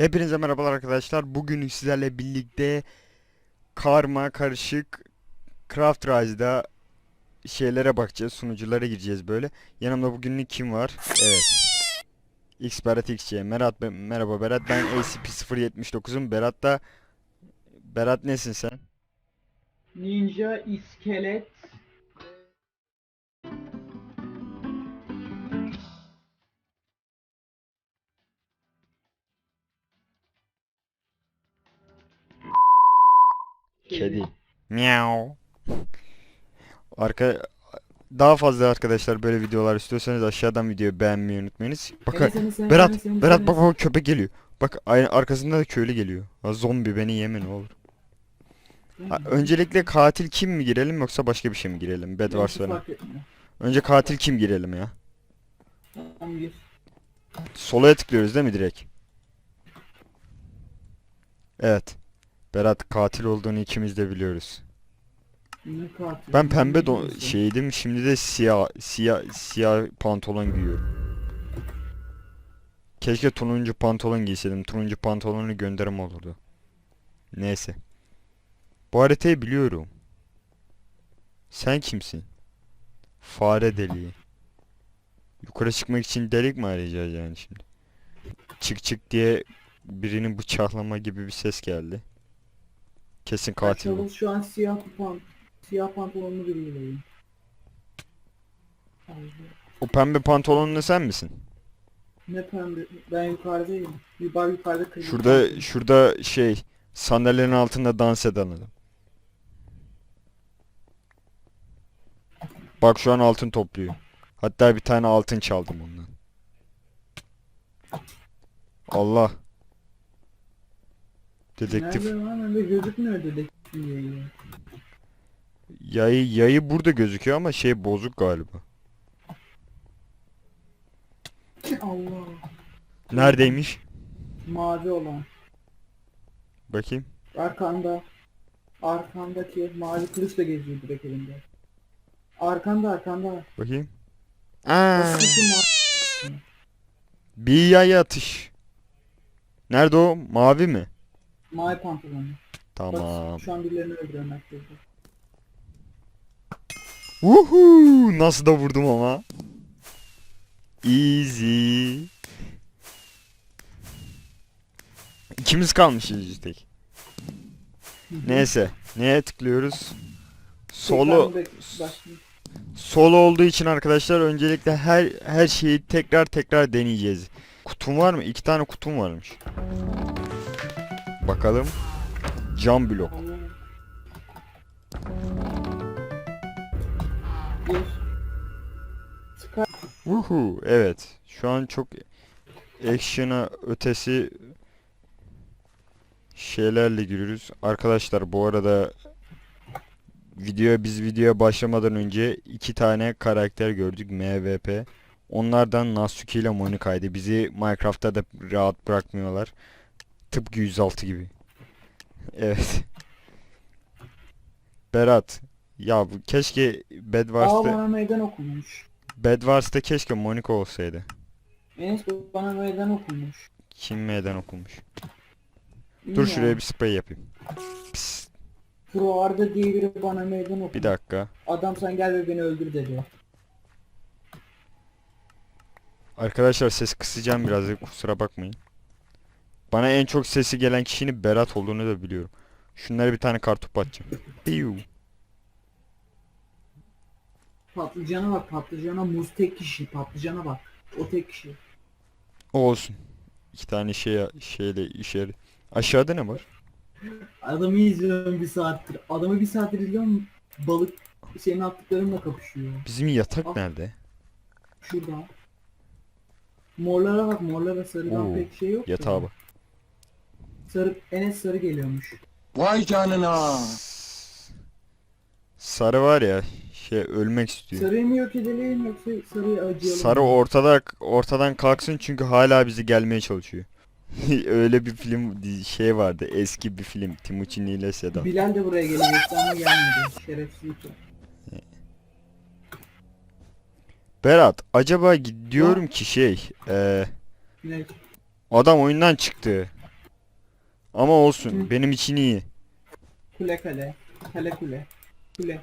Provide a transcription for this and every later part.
Hepinize merhabalar arkadaşlar. Bugün sizlerle birlikte karma karışık Craft Rise'da şeylere bakacağız. Sunuculara gireceğiz böyle. Yanımda bugünlük kim var? Evet. X Berat XC. Berat, be- merhaba Berat. Ben ACP079'um. Berat da Berat nesin sen? Ninja iskelet Kedi. Miau. Arka daha fazla arkadaşlar böyle videolar istiyorsanız aşağıdan videoyu beğenmeyi unutmayınız. Enes, Berat, Berat bak bak köpek geliyor. Bak aynı arkasında da köylü geliyor. Ha, zombi beni yeme ne olur. Ha, öncelikle katil kim mi girelim yoksa başka bir şey mi girelim? Bed fark etmiyor. Önce katil kim girelim ya? Tamam gir. Solo'ya tıklıyoruz değil mi direkt? Evet. Berat katil olduğunu ikimiz de biliyoruz. Ne katil? Ben pembe don şeydim şimdi de siyah siyah siyah pantolon giyiyorum. Keşke turuncu pantolon giyseydim. Turuncu pantolonu gönderim olurdu. Neyse. Bu haritayı biliyorum. Sen kimsin? Fare deliği. Yukarı çıkmak için delik mi arayacağız yani şimdi? Çık çık diye birinin bıçaklama gibi bir ses geldi. Kesin katil bu. Şu an siyah pan siyah pantolonlu biriyleyim. O pembe pantolonlu sen misin? Ne pembe. Ben yukarıdayım. Bir bar yukarıda kırmızı. Şurada şurada şey sandalyenin altında dans eden adam. Bak şu an altın topluyor. Hatta bir tane altın çaldım ondan. Allah. Dedektif. Nerede lan? Öyle gözükmüyor dedektif diye. ya. Yayı yayı burada gözüküyor ama şey bozuk galiba. Allah. Neredeymiş? Mavi olan. Bakayım. Arkanda. Arkandaki mavi kılıçla geziyor direkt elinde. Arkanda arkanda. Bakayım. Aa, bir yaya atış. Nerede o? Mavi mi? Mavi pantolonlu. Tamam. Bak şu an birilerini öldürüyor merkezde. Woohoo! Nasıl da vurdum ama. Easy. İkimiz kalmışız işte. Neyse. Neye tıklıyoruz? Solo solo olduğu için arkadaşlar öncelikle her her şeyi tekrar tekrar deneyeceğiz. Kutum var mı? İki tane kutum varmış. Bakalım. Cam blok. Uhu, evet. Şu an çok action'a ötesi şeylerle giriyoruz. Arkadaşlar bu arada videoya biz videoya başlamadan önce iki tane karakter gördük MVP. Onlardan Natsuki ile Monika'ydı. Bizi Minecraft'ta da rahat bırakmıyorlar. Tıpkı 106 gibi. Evet. Berat. Ya bu keşke Aa bana meydan okumuş. Bed Wars'ta keşke Monika olsaydı. Enes bana meydan okumuş. Kim meydan okumuş? Dur Bilmiyorum. şuraya bir sprey yapayım. Pis, Pro Arda diye biri bana meydan okumuş. bir dakika. Adam sen gel ve beni öldür dedi. Arkadaşlar ses kısacağım biraz kusura bakmayın. Bana en çok sesi gelen kişinin Berat olduğunu da biliyorum. Şunlara bir tane kartopu atacağım. Patlıcana bak patlıcana muz tek kişi patlıcana bak. O tek kişi. O olsun. İki tane şey şeyle işe yarı- Aşağıda ne var? Adamı izliyorum bir saattir. Adamı bir saattir izliyorum. Balık senin attıklarınla kapışıyor. Bizim yatak Al. nerede? Şurada. Morlara bak morlara sarıdan Oo, pek şey yok. da. Yatağa bak. Sarı, Enes sarı geliyormuş. Vay canına. Sarı var ya şey ölmek istiyor. Sarıyı mı yok edelim yoksa sarıyı acıyalım Sarı ortada ortadan kalksın çünkü hala bizi gelmeye çalışıyor. Öyle bir film şey vardı eski bir film Timuçin ile Sedat. Bilal de buraya gelecekti ama gelmedi. Şerefsizlik. Berat acaba gi- diyorum ki şey eee, Ne? adam oyundan çıktı. Ama olsun. Hı. Benim için iyi. Kule kale. Kale kule. Kule.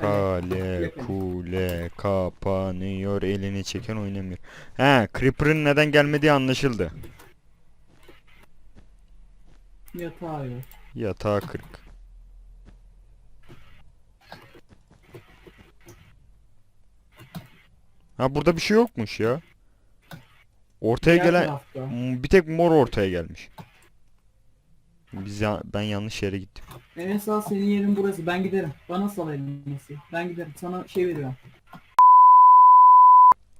Kale kule kapanıyor elini çeken oynamıyor. He Creeper'ın neden gelmediği anlaşıldı. Yatağı yok. Yatağı kırık. Ha burada bir şey yokmuş ya. Ortaya Diğer gelen tarafta. Bir tek mor ortaya gelmiş. Biz ya ben yanlış yere gittim. Enes al senin yerin burası. Ben giderim. Bana sal elması. Ben giderim. Sana şey veriyorum.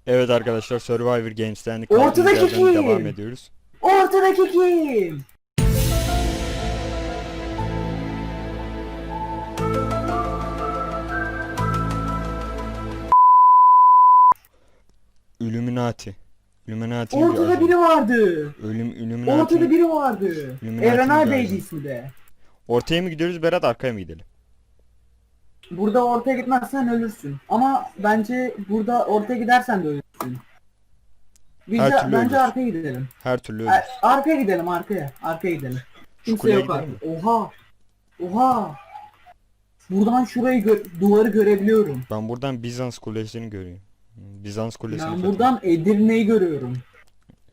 Evet arkadaşlar Survivor Games'ten Ortadaki kaldığımız yerden kim? devam ediyoruz. Ortadaki kim? Illuminati. Illuminati Ortada biri vardı. Ölüm Illuminati. Ortada biri vardı. Illuminati Bey'di lazım. ismi de. Ortaya mı gidiyoruz Berat arkaya mı gidelim? Burada ortaya gitmezsen ölürsün. Ama bence burada ortaya gidersen de ölürsün. Biz Her de, türlü bence ölürsün. arkaya gidelim. Her türlü Ar- ölürüz. arkaya gidelim arkaya. Arkaya gidelim. Kimse kuleye yok gidelim artık. Oha. Oha. Buradan şurayı gö- duvarı görebiliyorum. Ben buradan Bizans kulesini görüyorum. Bizans kulesini Ben buradan Edirne'yi görüyorum.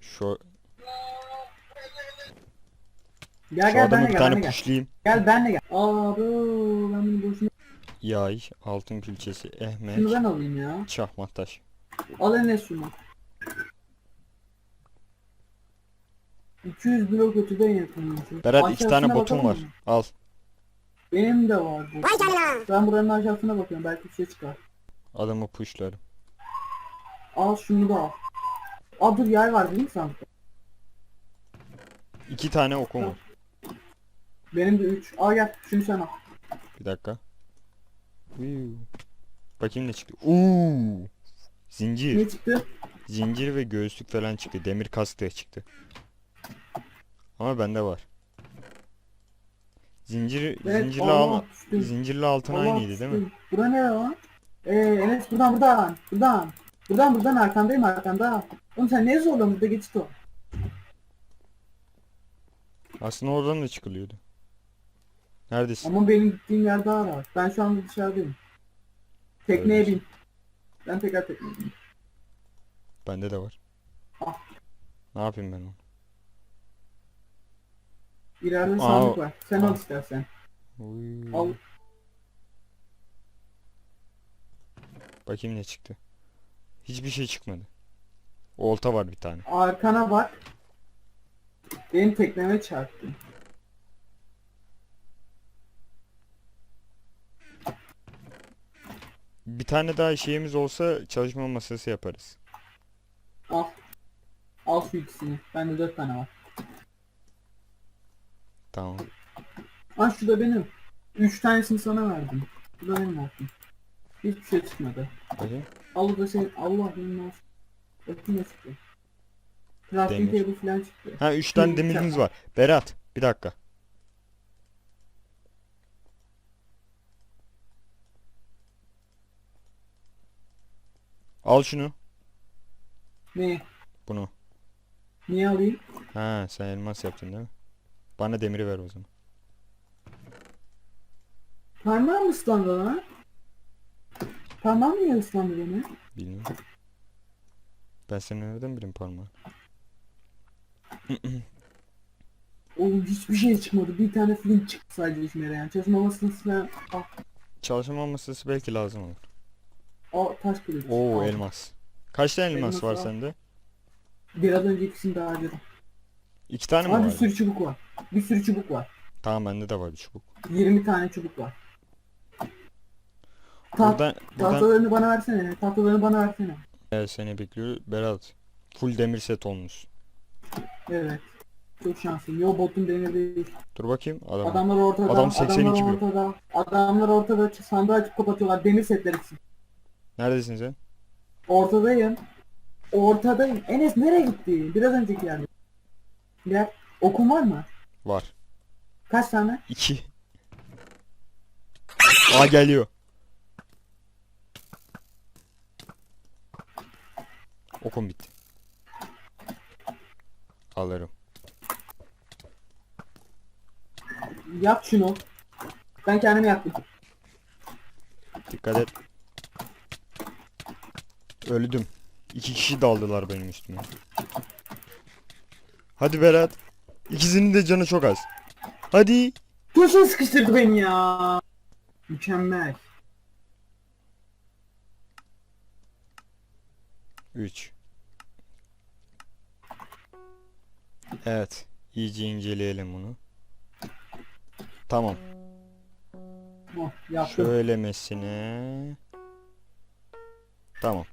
Şu, Gel şu gel adamı benle bir gel tane benle gel. Gel benle gel. Aa bu ben bunu boşuna Yay, altın külçesi, ehmek, şunu ben alayım ya. çahmataş. Al Enes şunu. 200 blok öteden yakınmışım. Berat iki tane botum var. mı? Al. Benim de var bu. Ben buranın aşağısına bakıyorum belki bir şey çıkar. Adamı pushlarım. Al şunu da al. Aa dur yay var değil mi sandıkta? İki tane okum var. Benim de 3. Al gel şunu sen al. Bir dakika. Uyuu. Bakayım ne çıktı. Uuu. Zincir. Ne çıktı? Zincir ve göğüslük falan çıktı. Demir kaskı çıktı. Ama bende var. Zincir, Evet, zincirli Allah al, zincirli altın Allah aynıydı değil mi? Bura ne lan? Ee Enes buradan buradan. Buradan. Buradan buradan arkandayım arkanda. Oğlum sen ne zorluyorsun burada geçit o. Aslında oradan da çıkılıyordu. Neredesin? Ama benim gittiğim yer daha rahat. Ben şu anda dışarıdayım. Tekneye Öyle. bin. Ben tekrar tekneye bin. Bende de var. Ah. Ne yapayım ben onu? İleride sandık var. Sen al istersen. Uy. Al. Bakayım ne çıktı. Hiçbir şey çıkmadı. Olta var bir tane. Arkana bak. Benim tekneme çarptı. Bir tane daha şeyimiz olsa çalışma masası yaparız. Al. Al şu ikisini. Bende dört tane var. Tamam. Al şu da benim. Üç tanesini sana verdim. Bu da benim olsun. Hiçbir şey çıkmadı. Bakayım. Al bu da senin. Allah. Bakayım ne çıktı. Crafting Demir. table falan çıktı. Ha 3 tane Hı, demirimiz var. Berat bir dakika. Al şunu. Ne? Bunu. Niye alayım? Ha sen elmas yaptın değil mi? Bana demiri ver o zaman. Parmağım ıslandı lan. Parmağım niye ıslandı benim? Bilmiyorum. Ben senin nereden bileyim parmağı? Oğlum hiçbir şey çıkmadı. Bir tane film çıktı sadece işime yarayan. Çalışma masasını falan. Al. Çalışma masası belki lazım olur. Al taş kılıç. Oo Al. elmas. Kaç tane elmas Elmas var var. sende? Biraz önce ikisini daha harcadım. İki tane mi Ama bir var? sürü çubuk var. Bir sürü çubuk var. Tamam bende de var bir çubuk. 20 tane çubuk var. Ta Buradan, buradan tahtalarını bana versene. Tahtalarını bana versene. Evet, seni bekliyor. Berat. Full demir set olmuş. Evet. Çok şanslıyım. Yo botum demir değil. Dur bakayım adam. Adamlar ortada. Adam 82 adamlar ortada. Adamlar ortada. Sandığı açıp kapatıyorlar. Demir setler için. Neredesin sen? Ortadayım. Ortadayım. Enes nereye gitti? Biraz önceki yerde. Gel. Okun var mı? Var. Kaç tane? İki. Aa geliyor. Okum bitti. Alırım. Yap şunu. Ben kendim yaptım. Dikkat et. Öldüm. İki kişi daldılar benim üstüme. Hadi Berat. İkisinin de canı çok az. Hadi. Kurşun sıkıştırdı beni ya. Mükemmel. 3. Evet. iyice inceleyelim bunu. Tamam. Yaptım. Şöylemesine. Tamam.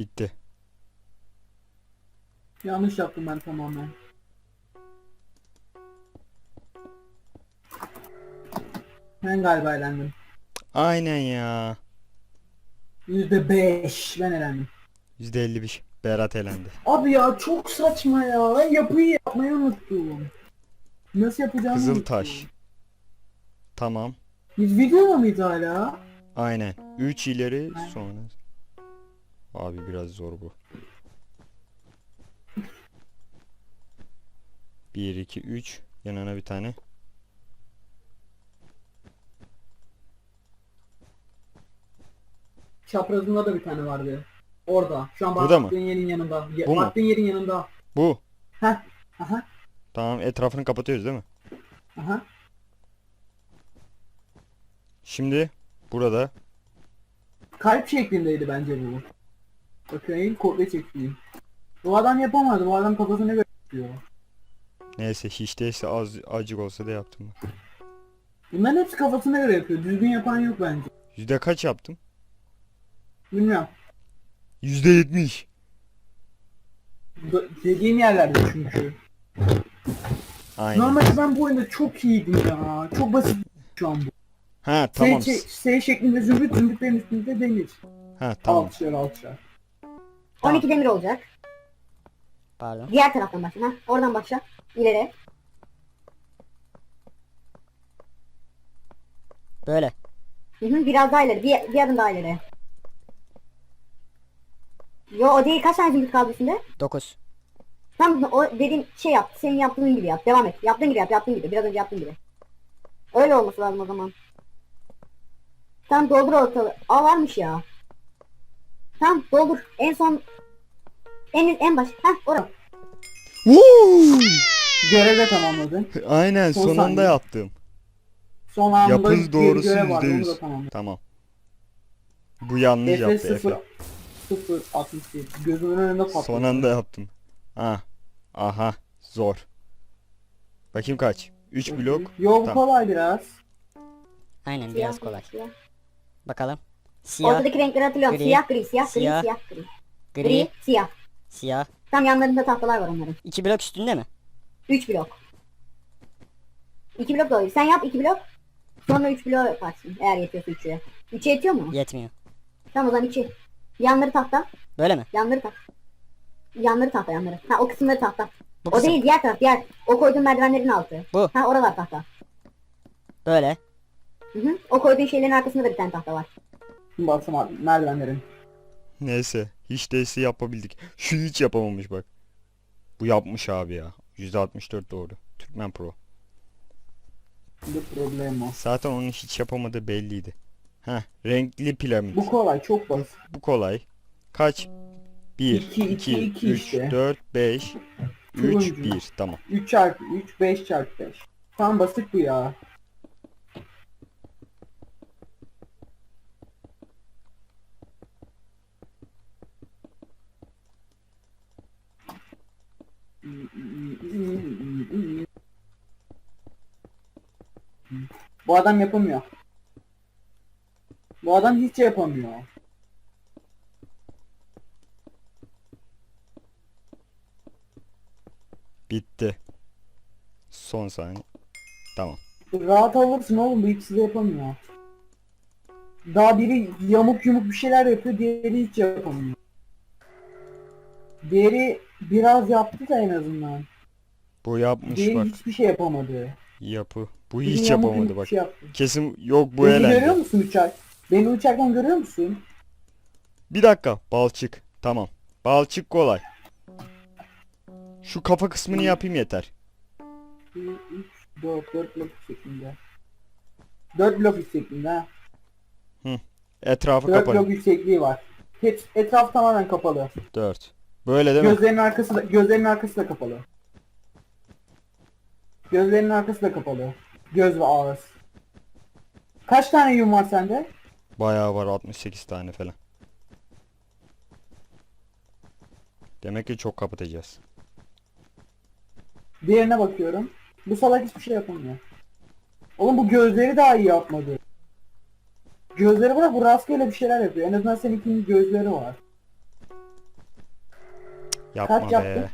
Bitti. Yanlış yaptım ben tamamen. Ben galiba elendim. Aynen ya. Yüzde beş ben elendim. %51. Berat elendi. Abi ya çok saçma ya. Ben yapıyı yapmayı unuttum. Nasıl yapacağımı Kızıltaş. unuttum. Tamam. Biz videoda mıydı hala? Aynen. 3 ileri sonra. Abi biraz zor bu. 1 2 3 yanına bir tane. Çaprazında da bir tane vardı. Orada. Şu an Burada mı? baktığın yerin yanında. Bu mu? baktığın yerin yanında. Bu. Heh. Aha. Tamam etrafını kapatıyoruz değil mi? Aha. Şimdi burada Kalp şeklindeydi bence bu. Bakayım kopya çekeyim. Bu adam yapamadı. Bu adam kafasına göre yapıyor. Neyse hiç değilse az acık olsa da yaptım. Bunların hepsi kafasına göre yapıyor. Düzgün yapan yok bence. Yüzde kaç yaptım? Bilmiyorum. Yüzde yetmiş. Da- dediğim yerlerde çünkü. Aynen. Normalde ben bu oyunda çok iyiydim ya. Çok basit şu an bu. Ha tamam. S, S şeklinde zümrüt, zümrütlerin üstünde demir. Ha tamam. Altışar altışar. 12 demir olacak. Pardon. Diğer taraftan başla. Ha, oradan başla. İleri. Böyle. Hı hı, biraz daha ileri. Bir, bir adım daha ileri. Yo o değil. Kaç tane zümrüt kaldı üstünde? 9. Tam o dediğim şey yap. Senin yaptığın gibi yap. Devam et. Yaptığın gibi yap. Yaptığın gibi. Biraz önce yaptığın gibi. Öyle olması lazım o zaman. Tam doldur ortalığı. Aa varmış ya. Tam doldur. En son en en baş. Heh orada. Woo! Görevde tamamladın. Aynen Son son anda saniye. yaptım. Son anda Yapız bir doğrusu görev vardı, yüzde onu da yüz. tamamladın. Tamam. Bu yanlış Efe yaptı 0 Efe. 0 67. Gözümün önünde patladı. Son anda yaptım. Ha. Aha. Zor. Bakayım kaç? 3 blok. Yo bu Tamam. kolay biraz. Aynen Siyah, biraz kolay. Siyah. Bakalım. Siyah, Ortadaki renkleri hatırlıyorum. gri, siyah gri, siyah gri, siyah, siyah gri. gri, Gri, siyah. siyah. Tam yanlarında tahtalar var onların. 2 blok üstünde mi? 3 blok. 2 blok da olur. Sen yap 2 blok. Sonra 3 blok yaparsın. Eğer yetiyorsa 3'e. 3'e yetiyor mu? Yetmiyor. Tamam o zaman 2. Yanları tahta. Böyle mi? Yanları tahta. Yanları tahta yanları. Ha o kısımları tahta. Bu O kısım. değil diğer taraf diğer. O koyduğun merdivenlerin altı. Bu. Ha oralar tahta. Böyle. Hı hı. O koyduğun şeylerin arkasında da bir tane tahta var. Baksam abi merdivenlerin. Neyse. Hiç değilse yapabildik. Şu hiç yapamamış bak. Bu yapmış abi ya. %64 doğru. Türkmen Pro. Bir problem o. Zaten onun hiç yapamadığı belliydi. Heh. Renkli piramit. Bu kolay çok basit. Bu kolay. Kaç? 1, İki, 2, iki, iki 3, işte. 4, 5, 3, Turuncu. 1. Tamam. 3 çarpı 3 5 çarpı 5. Tam basit bu ya. Bu adam yapamıyor. Bu adam hiç yapamıyor. Bitti. Son saniye. Tamam. Rahat alırsın oğlum bu ikisi de yapamıyor. Daha biri yamuk yumuk bir şeyler yapıyor diğeri hiç yapamıyor. Diğeri biraz yaptı da en azından. Bu yapmış Diğeri bak. hiçbir şey yapamadı. Yapı. Bu hiç yapamadı bak. Şey yaptı. Kesin yok bu Beni görüyor elendi. musun uçak? Beni uçarken görüyor musun? Bir dakika. Balçık. Tamam. Balçık kolay. Şu kafa kısmını yapayım yeter. 1, 3, 4, 4 blok yüksekliğinde. 4 blok yüksekliğinde ha. Etrafı 4 kapalı. blok yüksekliği var. Hep, etraf tamamen kapalı. 4. Böyle değil mi? Gözlerinin arkası da, gözlerinin arkası da kapalı. Gözlerinin arkası da kapalı. Göz ve ağız. Kaç tane yum var sende? Bayağı var 68 tane falan. Demek ki çok kapatacağız. Diğerine bakıyorum. Bu salak hiçbir şey yapamıyor. Oğlum bu gözleri daha iyi yapmadı. Gözleri bırak bu rastgele bir şeyler yapıyor. En azından seninkinin gözleri var. Yapma Kaç be. yaptın?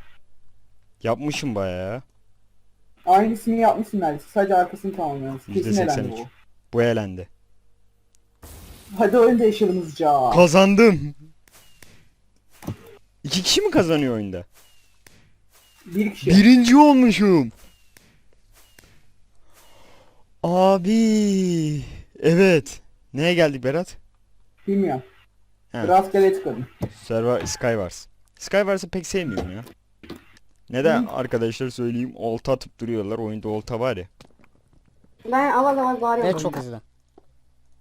Yapmışım bayağı. ya. Aynısını yapmışsın neredeyse. Sadece arkasını tamamlamışsın. Kesin elendi %83. bu. Bu elendi. Hadi oyun değişelim hızlıca. Kazandım. İki kişi mi kazanıyor oyunda? Bir kişi. Birinci olmuşum. Abi. Evet. Neye geldik Berat? Bilmiyorum. He. Rastgele tıkladım. Server Skywars. Skywars'ı pek sevmiyorum ya. Neden arkadaşlar söyleyeyim olta atıp duruyorlar oyunda olta var ya. Ben avaz avaz bağırıyorum. Ve çok hızlı.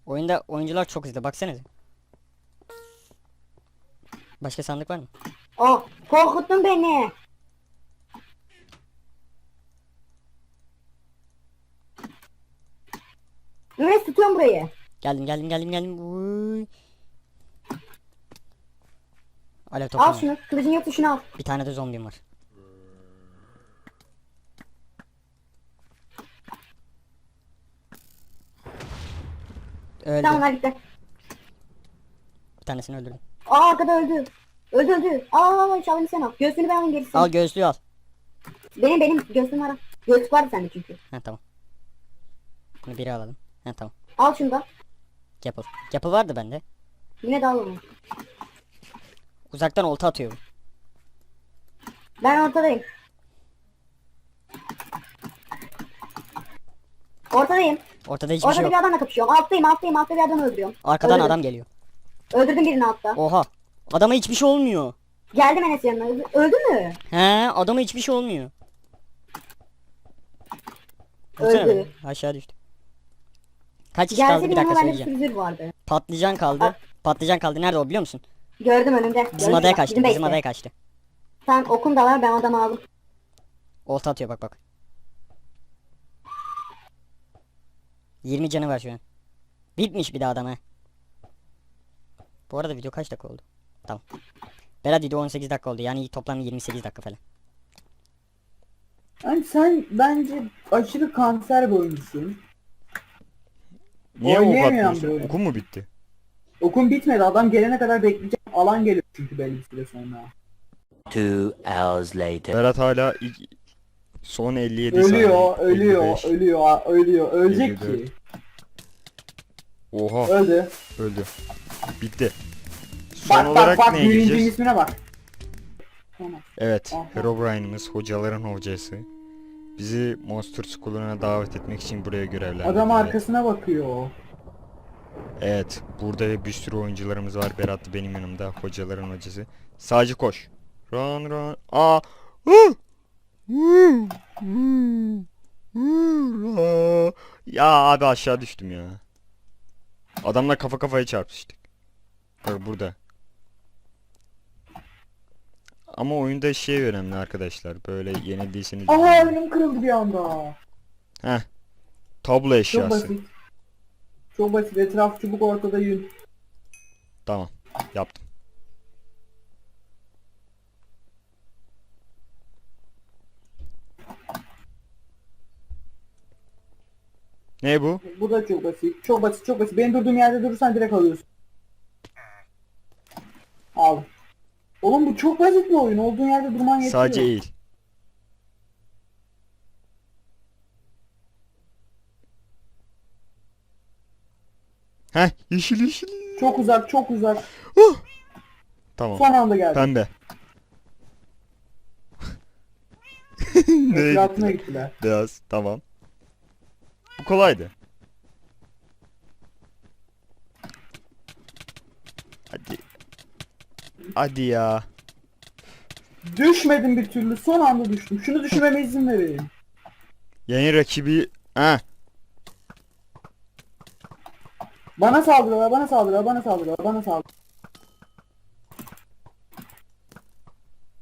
Oyunda oyuncular çok hızlı. Baksanıza. Başka sandık var mı? Oh, korkuttun beni. Mehmet tutuyorum burayı. Geldim geldim geldim geldim. Uy. Alev Al şunu. Kılıcın yoksa şunu al. Bir tane de zombim var. Öldü. Tamam gitti. Bir tanesini öldürdüm. Aa arkada öldü. Öldü öldü. Al al al şalını sen al. Göğsünü ben alayım gerisini. Al göğüslüğü al. Benim benim göğsüm var. Göğsük vardı sende çünkü. Ha tamam. Bunu biri alalım. Ha tamam. Al şunu da. Gapple. Gapple vardı bende. Yine de al onu. Uzaktan olta atıyor bu. Ben ortadayım. Ortadayım. Ortada hiçbir Ortada şey bir yok. adamla kapışıyorum. Alttayım alttayım altta bir adam öldürüyorum. Arkadan Öldürdüm. adam geliyor. Öldürdüm birini altta. Oha. Adama hiçbir şey olmuyor. Geldim Enes yanına. Öldü, öldü mü? He, adama hiçbir şey olmuyor. Öldü. Aşağı düştü. Kaç kişi kaldı Gelse bir bir dakika bende bir söyleyeceğim. vardı. Patlıcan kaldı. Patlıcan kaldı. Nerede o biliyor musun? Gördüm önümde. Bizim Gördüm. adaya Bak, kaçtı. bizim Bizim adaya kaçtı. Tamam okum da var ben adamı aldım. Olta atıyor bak bak. 20 canı var şu an. Bitmiş bir de adam ha. Bu arada video kaç dakika oldu? Tamam. Berat video 18 dakika oldu. Yani toplam 28 dakika falan. Yani sen bence aşırı kanser bir oyuncusun. Niye ok atmıyorsun? böyle. Okun mu bitti? Okun bitmedi. Adam gelene kadar bekleyeceğim. Alan geliyor çünkü belli bir süre sonra. Two hours later. Berat hala ilk son 57 saniye. Ölüyor, ölüyor, 55. ölüyor, ölüyor. Ölecek 54. ki. Oha Öldü. öldü. Bitti. Son Bak olarak bak bak neye birincinin gireceğiz? ismine bak. Tamam. Evet, Aha. Herobrine'imiz hocaların hocası. Bizi Monster School'una davet etmek için buraya görevlendirdi. Adam arkasına bakıyor. Evet, burada bir sürü oyuncularımız var. Berat da benim yanımda, hocaların hocası. Sadece koş. Run run. Aa! Ya abi aşağı düştüm ya. Adamla kafa kafaya çarpıştık. Bak burada. Ama oyunda şey önemli arkadaşlar. Böyle yenildiyseniz Aha önüm kırıldı bir anda. Heh. Tablo Çok eşyası. basit. Çok basit. Etraf çubuk ortada yün. Tamam. Yaptım. Ne bu? Bu da çok basit. Çok basit, çok basit. Benim durduğum yerde durursan direkt alıyorsun. Al. Oğlum bu çok basit bir oyun. Olduğun yerde durman yetiyor. Sadece eğil. Heh yeşil yeşil. Çok uzak çok uzak. Tamam. Son anda geldi. Pembe. Neye Etrafına gitti? gittiler. Beyaz. Tamam. Bu kolaydı. Hadi. Hadi ya. Düşmedim bir türlü. Son anda düştüm. Şunu düşürmeme izin verin. Yeni rakibi... Ha. Bana saldırıyorlar, bana saldırıyorlar, bana saldırıyorlar, bana saldırıyorlar.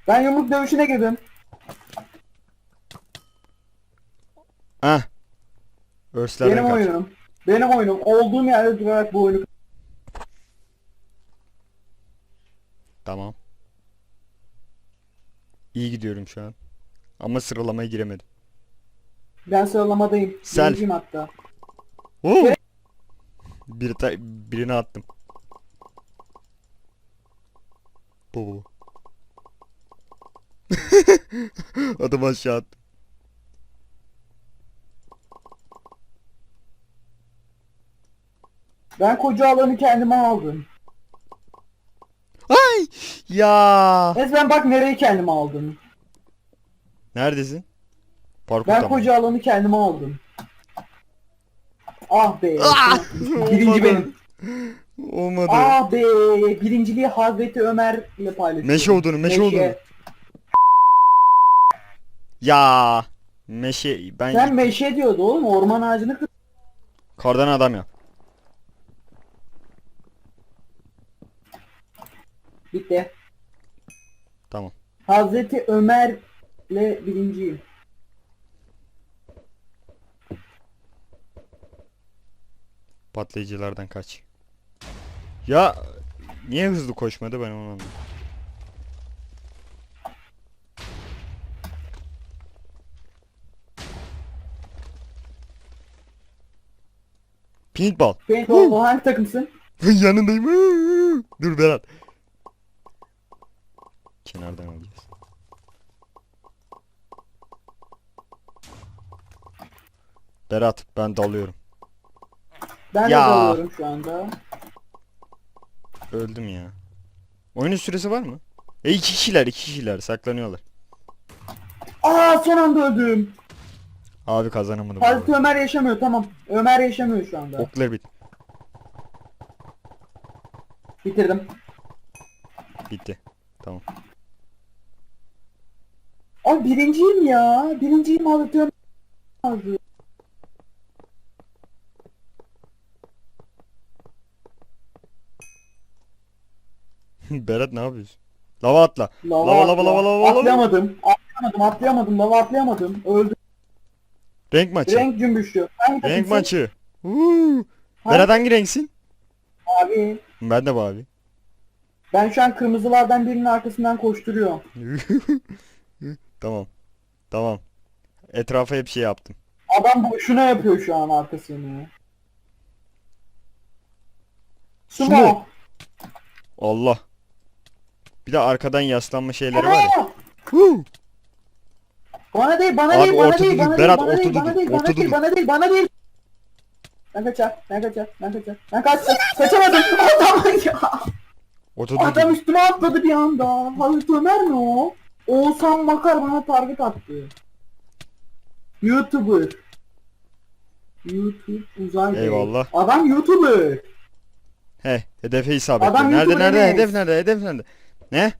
Ben yumruk dövüşüne girdim. Ha. Örslerden Benim kaç. oyunum. Benim oyunum. Olduğum yerde durarak bu oyunu... Tamam. İyi gidiyorum şu an. Ama sıralamaya giremedim. Ben sıralamadayım. Sen- Birinciyim hatta. Oo. Bir ta- birini attım. Bu bu. Adam aşağı attı. Ben koca alanı kendime aldım. Ay! Ya! Resmen bak nereyi kendime aldım. Neredesin? Parkur Ben tamam. koca alanı kendime aldım. Ah be. Ah! Birinci benim. Olmadı. Ah be. Birinciliği Hazreti Ömer ile paylaşıyorum. Meşe odunu, meşe odunu. Ya! Meşe ben Sen meşe diyordu oğlum. Orman ağacını kır. kardan adam yap. Bitti. Tamam. Hazreti Ömer'le birinciyim. Patlayıcılardan kaç. Ya niye hızlı koşmadı ben onu anlamadım. Paintball. Paintball hangi takımsın? Yanındayım. Dur Berat. Kenardan alacağız. Berat ben dalıyorum. Ben Ya. de dalıyorum şu anda. Öldüm ya. Oyunun süresi var mı? E iki kişiler iki kişiler saklanıyorlar. Aa son anda öldüm. Abi kazanamadım. bu Hazreti arada. Ömer yaşamıyor tamam. Ömer yaşamıyor şu anda. Oklar bit Bitirdim. bitti. Tamam. Abi birinciyim ya. Birinciyim Hazreti Ömer. Berat ne yapıyorsun? Lava atla. Lava, Lava, lava, lava, lava, lava. Atlayamadım. Atlayamadım atlayamadım. Lava atlayamadım. Öldüm. Renk maçı. Renk, Renk cümbüştü. Hangi takımsın? maçı. Uuu. Hangi- Berat hangi renksin? Abi. Ben de mavi. Ben şu an kırmızılardan birinin arkasından koşturuyorum. tamam. Tamam. Etrafa hep şey yaptım. Adam boşuna yapıyor şu an arkasını. Sumo. Sumo. Allah. Bir de arkadan yaslanma şeyleri var ya. Huu. Bana değil, bana Abi değil, bana ortada değil, dur, bana değil, Berat, bana değil, ortada bana değil, bana değil, dur. bana değil, bana değil. Ben kaçar, ben kaçar, ben kaçar, ben kaçtım, kaçamadım. Adam ya, Oturdu adam üstüme atladı bir anda. Hazreti Ömer mi o? Oğuzhan Makar bana target attı. YouTuber. YouTube uzay. Eyvallah. Adam YouTuber. He, hedefe isabetli. Adam Nerede YouTuber nerede? Enes. Hedef nerede? Hedef nerede? Ne?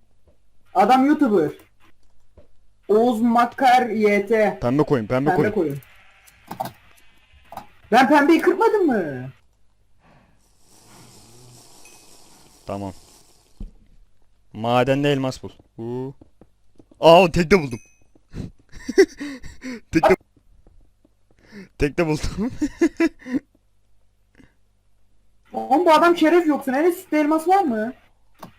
Adam YouTuber. Oğuz Makar YT. Pembe koyun, pembe, Pembe koyun. koyun. Ben pembeyi kırpmadım mı? Tamam. Madende elmas bul. Huu. Aa tekte buldum. tekte Tekte buldum. Oğlum bu adam şeref yoksun. Enes üstte elmas var mı?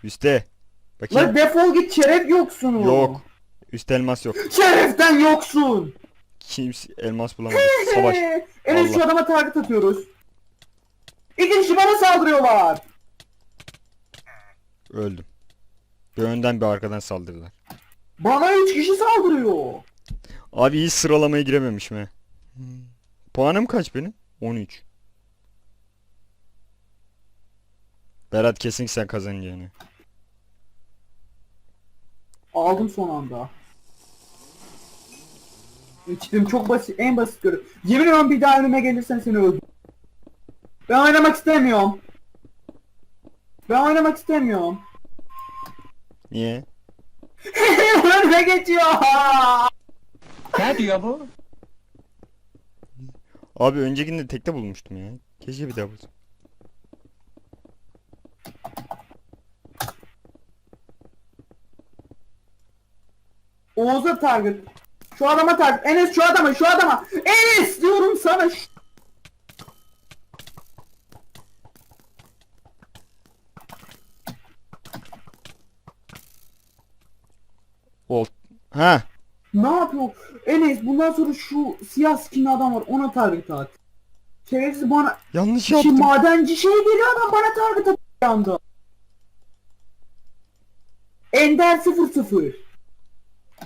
Üste. Bakayım. Lan defol git şeref yoksunu. Yok. Üstte elmas yok. Şereften yoksun. Kimse elmas bulamadı. Savaş. Enes şu adama target atıyoruz. İki kişi bana saldırıyorlar. Öldüm. Bir önden bir arkadan saldırdılar. Bana üç kişi saldırıyor. Abi hiç sıralamaya girememişim he. Puanım kaç benim? 13. Berat kesin sen kazanacaksın. Aldım son anda. İçtim çok basit, en basit görev. Yemin ediyorum bir daha önüme gelirsen seni öldürürüm. Ben oynamak istemiyorum. Ben oynamak istemiyorum. Niye? önüme geçiyor. Ne diyor bu? Abi öncekinde tekte bulmuştum ya. Keşke bir daha bulsam. Oğuz'a target. Şu adama target. Enes şu adama, şu adama. Enes diyorum sana. Ol. Ha. Ne yapıyor? Enes bundan sonra şu siyah skin adam var ona target at. Şerefsiz bana Yanlış yaptım. madenci şey geliyor adam bana target atıyor anda. Ender 00.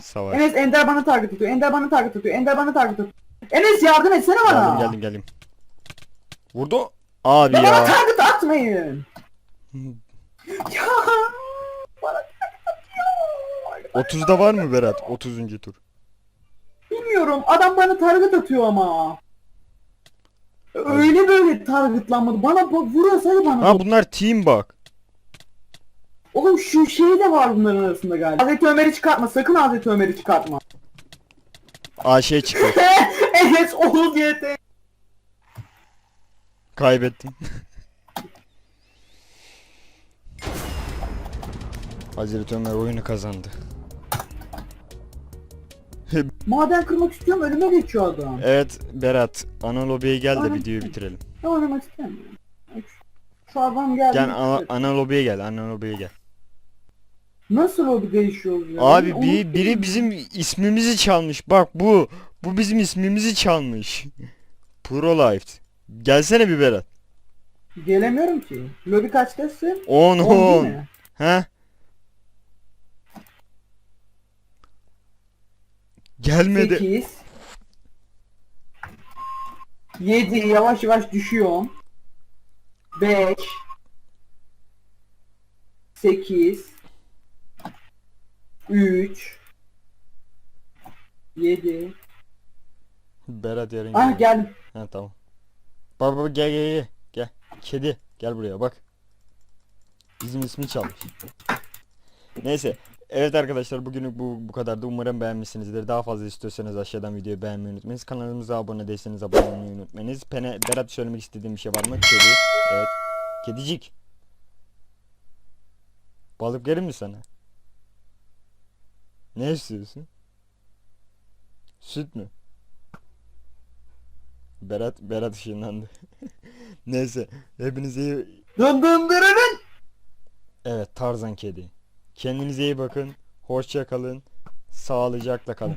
Savaş. Enes Ender bana target atıyor. Ender bana target atıyor. Ender bana target atıyor. Enes yardım etsene bana. Geldim geldim geldim. Vurdu. Abi Ya bana target atmayın. ya bana target atıyor. 30'da var mı Berat? 30. tur. Bilmiyorum adam bana target atıyor ama. Öyle böyle targetlanmadı. Bana sadece bana. Ha bunlar team bak. Oğlum şu şey de var bunların arasında galiba. Hazreti Ömer'i çıkartma. Sakın Hazreti Ömer'i çıkartma. Şey çıktı. Enes Oğuz YT. Kaybettim. Hazreti Ömer oyunu kazandı. Maden kırmak istiyorum önüme geçiyor adam. Evet Berat, ana lobiye gel de Aynen. videoyu bitirelim. Ben oynamak istemiyorum. Şu adam geldi. Gel ana, ana lobiye gel, ana lobiye gel. Nasıl o bir değişiyor ya? Abi Onu- bir, biri bizim ismimizi çalmış. Bak bu, bu bizim ismimizi çalmış. Pro Life. Gelsene bir Berat. Gelemiyorum ki. Lobi kaçtasın? 10 10 değil 10. mi? He? Gelmedi. 8 7 yavaş yavaş düşüyorum. 5 8 3 7 Berat yarın Ah gel. Ha tamam. Bak gel gel gel. Gel. Kedi gel buraya bak. Bizim ismi çalmış. Neyse. Evet arkadaşlar bugünlük bu bu kadardı. Umarım beğenmişsinizdir. Daha fazla istiyorsanız aşağıdan videoyu beğenmeyi unutmayınız. Kanalımıza abone değilseniz abone olmayı unutmayınız. Pene Berat söylemek istediğim bir şey var mı? Kedi. Evet. Kedicik. Balık verir mi sana? Ne istiyorsun? Süt mü? Berat Berat ışınlandı. Neyse hepinize iyi... Dın dın dırırın. Evet Tarzan kedi. Kendinize iyi bakın. Hoşça kalın. Sağlıcakla kalın.